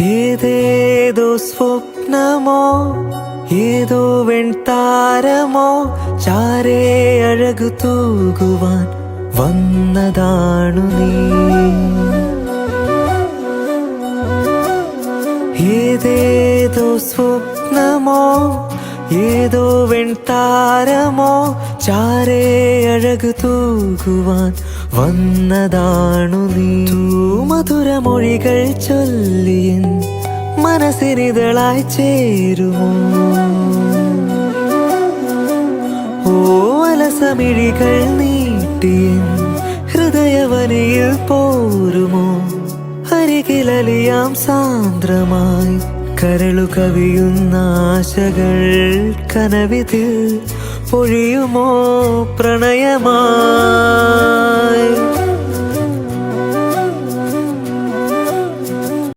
ഏതേതോ സ്വപ്നമോ ഏതോ വെൺതാരമോ ചാരേ അഴകു തൂകുവാൻ വന്നതാണു നീ. ഏതേതോ സ്വപ്നമോ ഏതോ വെൺതാരമോ ചാരേ അഴകു തൂകുവാൻ വന്നതാണു നീ. മധുരമൊഴികൾ ചൊല്ലിയൻ മനസ്സിനിതളായി ചേരുമോ? ഓ അലസമിഴികൾ നീട്ടിയൻ ഹൃദയവനിയിൽ പോരുമോ? അരികിലലിയാം സാന്ദ്രമായി കരളു കവിയുന്ന ആശകൾ കനവിതിൽ പൊഴിയുമോ പ്രണയമായി